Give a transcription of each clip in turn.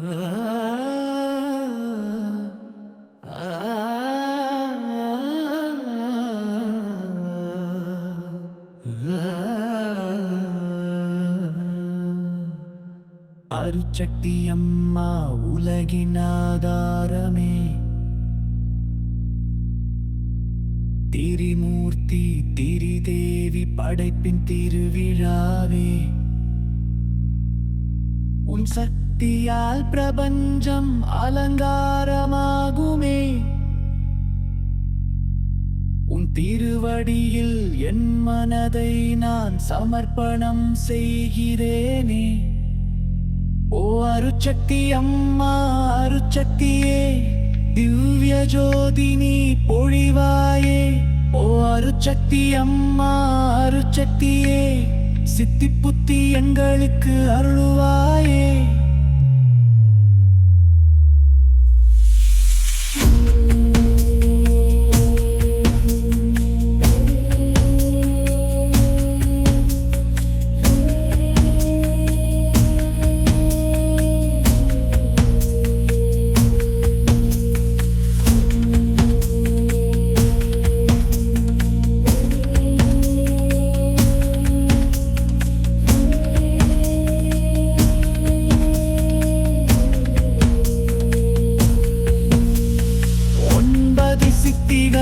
அருச்சக்தி அம்மா உலகின் ஆதாரமே. திரிமூர்த்தி திரிதேவி படைப்பின் திருவிழாவே. உன் சக்தியால் பிரபஞ்சம் அலங்காரமாகுமே. உன் திருவடியில் என் மனதை நான் சமர்ப்பணம் செய்கிறேனே. ஓ அருச்சக்தி அம்மா அருச்சக்தியே திவ்ய ஜோதினி பொழிவாயே. ஓ அருச்சக்தி அம்மா அருச்சக்தியே சித்தி புத்தி எங்களுக்கு அருள்வாயே.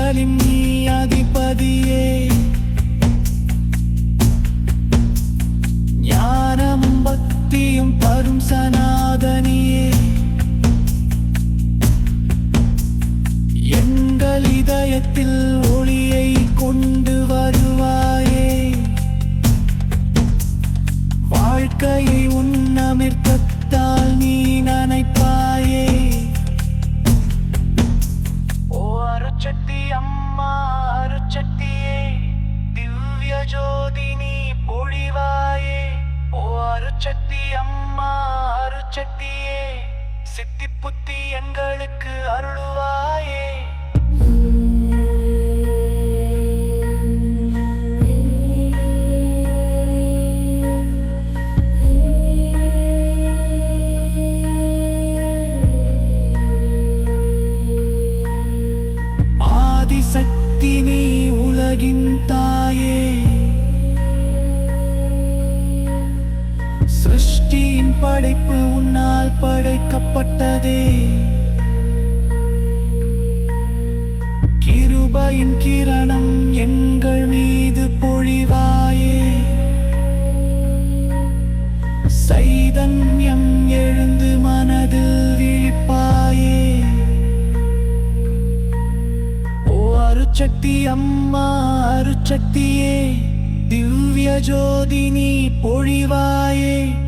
சித்திகளின் நீ அதிபதியே. ஞானமும் பக்தியும் தரும் சனாதனியே. எங்கள் இதயத்தில் சக்தி அம்மா அருச்சக்தியே சித்தி புத்தி எங்களுக்கு அருள்வாயே. ஆதிசக்தி நீ உலகின் தாயே. சிருஷ்டியின் படைப்பு உன்னால் படைக்கப்பட்டதே. கிருபையின் கிரணம் எங்கள் மீது பொழிவாயே. சைதன்யம் எழுந்து மனதில் விழிப்பாயே. ஓ அருச்சக்தி அம்மா அருச்சக்தியே திவ்ய ஜோதினி பொழிவாயே.